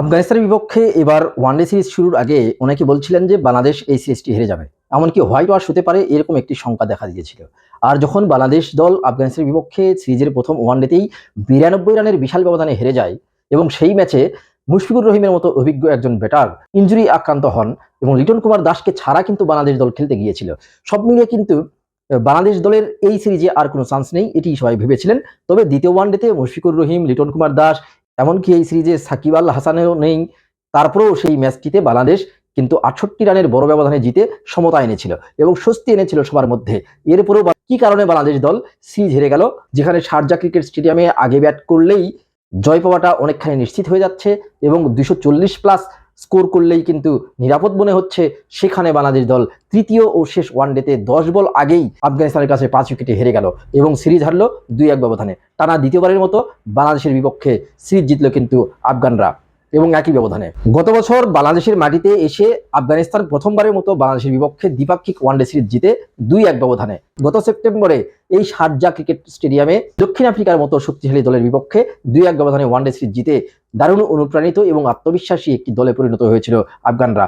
আফগানিস্তানের বিপক্ষে এবার ওয়ানডে সিরিজ শুরুর আগে অনেকে বলছিলেন যে বাংলাদেশ এই সিরিজটি হেরে যাবে। এমনকি হোয়াইট ওয়াশ হতে পারে এরকম একটি শঙ্কা দেখা দিয়েছিল। আর যখন বাংলাদেশ দল আফগানিস্তানের বিপক্ষে সিরিজের প্রথম ওয়ানডেতেই বিরানব্বই রানের বিশাল ব্যবধানে হেরে যায় এবং সেই ম্যাচে মুশফিকুর রহিমের মতো অভিজ্ঞ একজন ব্যাটার ইঞ্জুরি আক্রান্ত হন এবং লিটন কুমার দাসকে ছাড়া কিন্তু বাংলাদেশ দল খেলতে গিয়েছিল। সব মিলিয়ে কিন্তু বাংলাদেশ দলের এই সিরিজে আর কোনো চান্স নেই, এটি সবাই ভেবেছিলেন। তবে দ্বিতীয় ওয়ানডেতে মুশফিকুর রহিম, লিটন কুমার দাস এমনকি এই সিরিজে সাকিব আল হাসানেরও নেই। তারপরেও সেই ম্যাচটিতে বাংলাদেশ কিন্তু আটষট্টি রানের বড় ব্যবধানে জিতে সমতা এনেছিল এবং স্বস্তি এনেছিল সবার মধ্যে। এরপরেও কি কারণে বাংলাদেশ দল সিরিজ হেরে গেল? যেখানে শারজা ক্রিকেট স্টেডিয়ামে আগে ব্যাট করলেই জয় পাওয়াটা অনেকখানি নিশ্চিত হয়ে যাচ্ছে এবং দুশো প্লাস স্কোর করলেই কিন্তু নিরাপদ মনে হচ্ছে সেখানে বাংলাদেশ দল। তৃতীয় ও শেষ ওয়ানডেতে দশ বল আগেই আফগানিস্তানের কাছে পাঁচ উইকেটে হেরে গেল এবং সিরিজ হারলো দুই এক ব্যবধানে। টানা দ্বিতীয়বারের মতো বাংলাদেশের বিপক্ষে সিরিজ জিতলো কিন্তু আফগানরা এবং একই ব্যবধানে। গত বছর বাংলাদেশের মাটিতে এসে আফগানিস্তান প্রথমবারের মতো বাংলাদেশের বিপক্ষে দ্বিপাক্ষিক ওয়ানডে সিরিজ জিতে দুই এক ব্যবধানে। গত সেপ্টেম্বরে এই শারজা ক্রিকেট স্টেডিয়ামে দক্ষিণ আফ্রিকার মতো শক্তিশালী দলের বিপক্ষে দুই এক ব্যবধানে ওয়ানডে সিরিজ জিতে দারুণ অনুপ্রাণিত এবং আত্মবিশ্বাসী একটি দলে পরিণত হয়েছিল আফগানরা।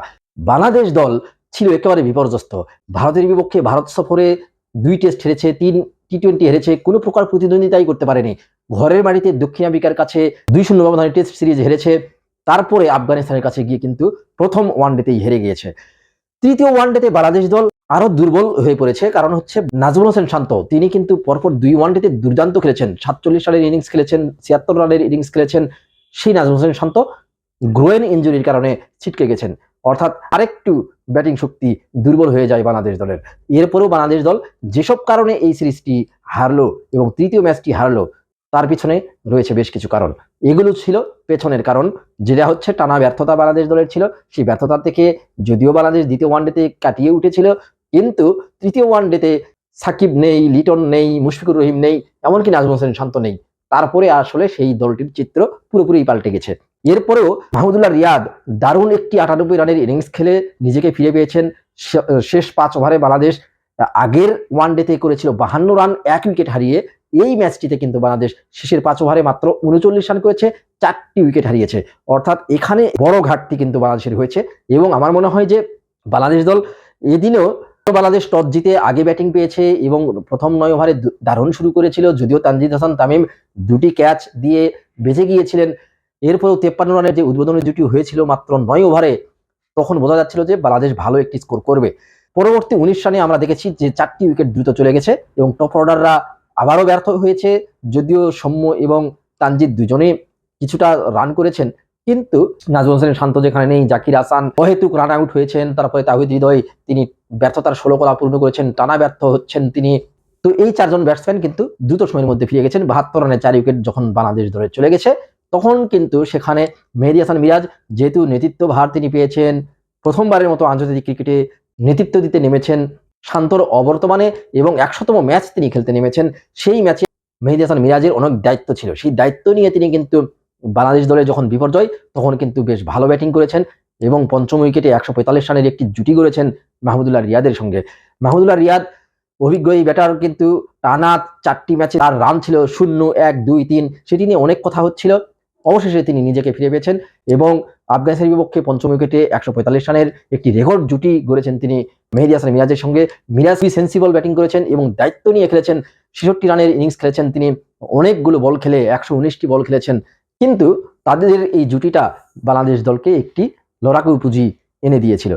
বাংলাদেশ দল ছিল একেবারে বিপর্যস্ত। ভারতের বিপক্ষে ভারত সফরে দুই টেস্ট হেরেছে, তিন টি টোয়েন্টি হেরেছে, কোনো প্রকার প্রতিদ্বন্দ্বিতাই করতে পারেনি। ঘরের বাড়িতে দক্ষিণ আফ্রিকার কাছে দুই শূন্য ব্যবধানে টেস্ট সিরিজ হেরেছে, তারপরে আফগানিস্তানের কাছে গিয়ে কিন্তু প্রথম ওয়ানডেতেই হেরে গিয়েছে। তৃতীয় ওয়ানডেতে বাংলাদেশ দল আরও দুর্বল হয়ে পড়েছে, কারণ হচ্ছে নাজমুল হোসেন শান্ত। তিনি কিন্তু পরপর দুই ওয়ানডেতে দুর্দান্ত খেলেছেন। সাতচল্লিশ রানের ইনিংস খেলেছেন, ছিয়াত্তর রানের ইনিংস খেলেছেন সেই নাজমুল হোসেন শান্ত গ্রোয়েন ইঞ্জুরির কারণে ছিটকে গেছেন। অর্থাৎ আরেকটু ব্যাটিং শক্তি দুর্বল হয়ে যায় বাংলাদেশ দলের। এরপরেও বাংলাদেশ দল যেসব কারণে এই সিরিজটি হারলো এবং তৃতীয় ম্যাচটি হারলো, তার পিছনে রয়েছে বেশ কিছু কারণ। এগুলো ছিল পেছনের কারণ, যেটা হচ্ছে টানা ব্যর্থতা বাংলাদেশ দলের ছিল। সেই ব্যর্থতা থেকে যদিও বাংলাদেশ দ্বিতীয় ওয়ানডেতে কাটিয়ে উঠেছিল, কিন্তু তৃতীয় ওয়ানডেতে সাকিব নেই, লিটন নেই, মুশফিকুর রহিম নেই, এমনকি নাজমুল হোসেন শান্ত নেই। তারপরে আসলে সেই দলটির চিত্র পুরোপুরি পাল্টে গেছে। এরপরেও মাহমুদুল্লাহ রিয়াদ দারুণ একটি আটানব্বই রানের ইনিংস খেলে নিজেকে ফিরে পেয়েছেন। শেষ পাঁচ ওভারে বাংলাদেশ আগের ওয়ানডেতে করেছিল বাহান্ন রান, এক উইকেট হারিয়ে এই ম্যাচটিতে কিন্তু বাংলাদেশ শেষের পাঁচ ওভারে মাত্র উনচল্লিশ রান করেছে, চারটি উইকেট হারিয়েছে। অর্থাৎ এখানে বড় ঘাটতি কিন্তু বাংলাদেশের হয়েছে এবং আমার মনে হয় যে বাংলাদেশ দল এদিনও বাংলাদেশ টস জিতে আগে ব্যাটিং পেয়েছে এবং প্রথম নয় ওভারে দারুণ শুরু করেছিল, যদিও তানজিদ হাসান তামিম দুটি ক্যাচ দিয়ে বেঁচে গিয়েছিলেন। এরপরেও তেপ্পান্ন রানের যে উদ্বোধনী জুটি হয়েছিল মাত্র নয় ওভারে, তখন বোঝা যাচ্ছিল যে বাংলাদেশ ভালো একটি স্কোর করবে। পরবর্তী উনিশ রানে আমরা দেখেছি যে চারটি উইকেট দ্রুত চলে গেছে এবং টপ অর্ডাররা আবারও ব্যর্থ হয়েছে, যদিও সৌম্য এবং তানজিদ দুজনে কিছুটা রান করেছেন। কিন্তু নাজমুল হোসেন শান্ত যেখানে নেই, জাকির হাসান অহেতুক রান আউট হয়েছেন, তারপরে তাহিদ হৃদয় তিনি ব্যর্থতার ষোলো কলা পূর্ণ করেছেন, টানা ব্যর্থ হচ্ছেন তিনি। তো এই চারজন ব্যাটসম্যান কিন্তু দ্রুত সময়ের মধ্যে ফিরে গেছেন। বাহাত্তর রানে চার উইকেট যখন বাংলাদেশ ধরে চলে গেছে, তখন কিন্তু সেখানে মেহেদি হাসান মিরাজ যেহেতু নেতৃত্ব ভার তিনি পেয়েছেন, প্রথমবারের মতো আন্তর্জাতিক ক্রিকেটে নেতৃত্ব দিতে নেমেছেন শান্তর অবর্তমানে এবং একশতম ম্যাচ তিনি খেলতে নেমেছেন, সেই ম্যাচে মেহেদি হাসান মিরাজের অনেক দায়িত্ব ছিল। সেই দায়িত্ব নিয়ে তিনি কিন্তু বাংলাদেশ দলের যখন বিপর্যয়, তখন কিন্তু বেশ ভালো ব্যাটিং করেছেন। এবং পঞ্চম উইকেটে একশো পঁয়তাল্লিশ রানের একটি জুটি করেছেন মাহমুদুল্লাহ রিয়াদের সঙ্গে। মাহমুদুল্লাহ রিয়াদ অভিজ্ঞ এই ব্যাটার কিন্তু টানা চারটি ম্যাচে তার রান ছিল শূন্য, এক, দুই, তিন। সেটি নিয়ে অনেক কথা হচ্ছিল। অবশেষে তিনি নিজেকে ফিরে পেয়েছেন এবং আফগানিস্তানের বিপক্ষে পঞ্চম উইকেটে একশো পঁয়তাল্লিশ রানের একটি রেকর্ড জুটি গড়েছেন তিনি মেহেদি হাসান মিরাজের সঙ্গে। মিরাজ সেন্সিবল ব্যাটিং করেছেন এবং দায়িত্ব নিয়ে খেলেছেন, ছেষট্টি রানের ইনিংস খেলেছেন তিনি, অনেকগুলো বল খেলে, একশো উনিশটি বল খেলেছেন। কিন্তু তাদের এই জুটিটা বাংলাদেশ দলকে একটি লড়াকু পুঁজি এনে দিয়েছিল।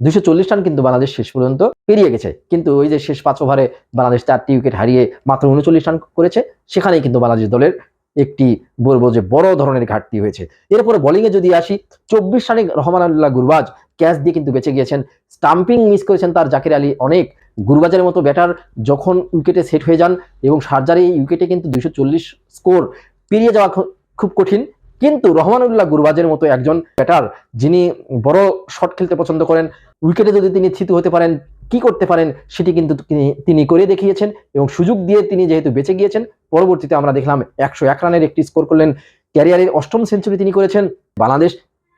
দুশো চল্লিশ রান কিন্তু বাংলাদেশ শেষ পর্যন্ত পেরিয়ে গেছে। কিন্তু ওই যে শেষ পাঁচ ওভারে বাংলাদেশ চারটি উইকেট হারিয়ে মাত্র উনচল্লিশ রান করেছে, সেখানেই কিন্তু বাংলাদেশ দলের একটি বলব যে বড় ধরনের ঘাটতি হয়েছে। এরপরে বোলিংয়ে যদি আসি, চব্বিশ রানে রহমানুল্লাহ গুরবাজ ক্যাচ দিয়ে কিন্তু বেঁচে গিয়েছেন। স্টাম্পিং মিস করেছেন তার জাকির আলী অনেক। গুরবাজের মতো ব্যাটার যখন উইকেটে সেট হয়ে যান এবং সার্জারি উইকেটে কিন্তু দুশো স্কোর পেরিয়ে যাওয়া খুব কঠিন। কিন্তু রহমানুল্লাহ গুরবাজের মতো একজন ব্যাটার যিনি বড় শট খেলতে পছন্দ করেন উইকেটে যদি তিনি থিতু হতে পারেন, কি করতে পারেন, সেটি কিন্তু তিনি করে দেখিয়েছেন এবং সুযোগ দিয়ে তিনি যেহেতু বেঁচে গিয়েছেন, পরবর্তীতে আমরা দেখলাম একশো এক রানের একটি স্কোর করলেন। ক্যারিয়ারের অষ্টম সেঞ্চুরি তিনি করেছেন। বাংলাদেশ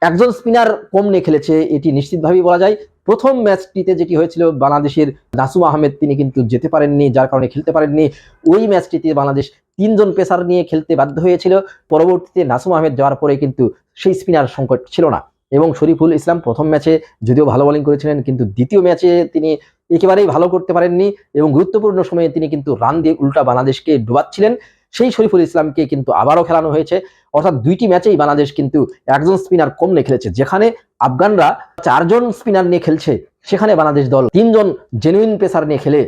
একজন স্পিনার কম নিয়ে খেলেছে, এটি নিশ্চিতভাবেই বলা যায়। প্রথম ম্যাচটিতে যেটি হয়েছিল বাংলাদেশের নাসুম আহমেদ, তিনি কিন্তু যেতে পারেননি, যার কারণে খেলতে পারেননি। ওই ম্যাচটিতে বাংলাদেশ তিনজন পেসার নিয়ে খেলতে বাধ্য হয়েছিল। পরবর্তীতে নাসুম আহমেদ যাওয়ার পরে কিন্তু সেই স্পিনার সংকট ছিল না এবং শরীফুল ইসলাম প্রথম ম্যাচে যদিও ভালো বোলিং করেছিলেন, কিন্তু দ্বিতীয় ম্যাচে তিনি একেবারেই ভালো করতে পারেননি এবং গুরুত্বপূর্ণ সময়ে তিনি কিন্তু রান দিয়ে উল্টা বাংলাদেশকে ডুবাচ্ছিলেন। সেই শরীফুল ইসলামকে কিন্তু আবারও খেলানো হয়েছে। অর্থাৎ দুইটি ম্যাচেই বাংলাদেশ কিন্তু একজন স্পিনার কম খেলেছে, যেখানে আফগানরা চারজন স্পিনার নিয়ে খেলছে, সেখানে বাংলাদেশ দল তিনজন জেনুইন পেসার নিয়ে খেলে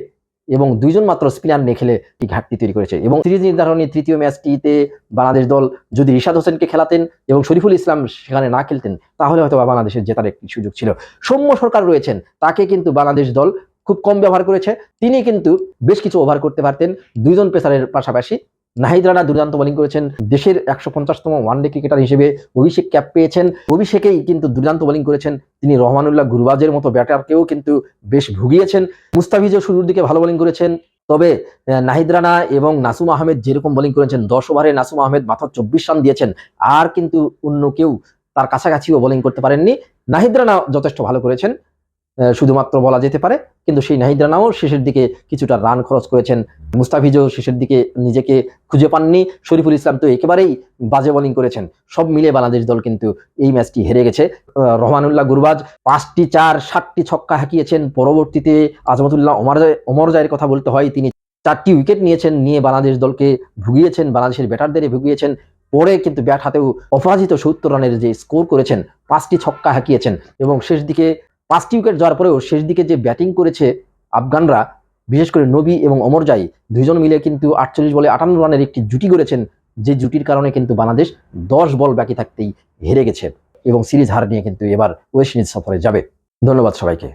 এবং দুইজন মাত্র স্পিনার নিয়ে খেলে এই ঘাটতি তৈরি করেছে। এবং সিরিজ নির্ধারণী তৃতীয় ম্যাচটিতে বাংলাদেশ দল যদি রিশাদ হোসেনকে খেলাতেন এবং শরীফুল ইসলাম সেখানে না খেলতেন, তাহলে হয়তো বাংলাদেশের জেতার একটি সুযোগ ছিল। সৌম্য সরকার রয়েছেন, তাকে কিন্তু বাংলাদেশ দল খুব কম ব্যবহার করেছে। তিনি কিন্তু বেশ কিছু ওভার করতে পারতেন, দুইজন পেসারের পাশাপাশি। নাহিদ রানা দুর্দান্ত বোলিং করেছেন। দেশের একশো পঞ্চাশতম ওয়ানডে ক্রিকেটার হিসেবে অভিষেক ক্যাপ পেয়েছেন। অভিষেকেই কিন্তু দুর্দান্ত বোলিং করেছেন। তিনি রহমানুল্লাহ গুরবাজের মতো ব্যাটারকেও কিন্তু বেশ ভুগিয়েছেন। মুস্তাফিজও শুরুর দিকে ভালো বোলিং করেছেন। তবে নাহিদ রানা এবং নাসুম আহমেদ যেরকম বোলিং করেছেন, দশ ওভারে নাসুম আহমেদ মাত্র চব্বিশ রান দিয়েছেন। আর কিন্তু অন্য কেউ তার কাছাকাছিও বোলিং করতে পারেননি। নাহিদ রানা যথেষ্ট ভালো করেছেন। শুধুমাত্র বলা যেতে পারে, কিন্তু সেই নাহিদ রানাও শেষের দিকে কিছুটা রান খরচ করেছেন। মুস্তাফিজও শেষের দিকে নিজেকে খুঁজে পাননি। শরীফুল ইসলাম তো একেবারেই বাজে বোলিং করেছেন। সব মিলে বাংলাদেশ দল কিন্তু এই ম্যাচটি হেরে গেছে। রহমানুল্লাহ গুরবাজ পাঁচটি, চার, সাতটি ছক্কা হাঁকিয়েছেন। পরবর্তীতে আজমতুল্লাহ ওমর ওমর জায়ের কথা বলতে হয়। তিনি চারটি উইকেট নিয়েছেন, নিয়ে বাংলাদেশ দলকে ভুগিয়েছেন। বাংলাদেশের ব্যাটারদের ভুগিয়েছেন। পরে কিন্তু ব্যাট হাতেও অপরাজিত সত্তর রানের যে স্কোর করেছেন, পাঁচটি ছক্কা হাঁকিয়েছেন। এবং শেষ দিকে পাঁচটি উইকেট যাওয়ার পরেও শেষ দিকে যে ব্যাটিং করেছে আফগানরা, বিশেষ করে নবী এবং অমরজাই দুজন মিলে কিন্তু আটচল্লিশ বলে আটান্ন রানের একটি জুটি করেছেন যে জুটির কারণে কিন্তু বাংলাদেশ দশ বল বাকি থাকতেই হেরে গেছে এবং সিরিজ হার নিয়ে কিন্তু এবার ওয়েস্ট ইন্ডিজ সফরে যাবে। ধন্যবাদ সবাইকে।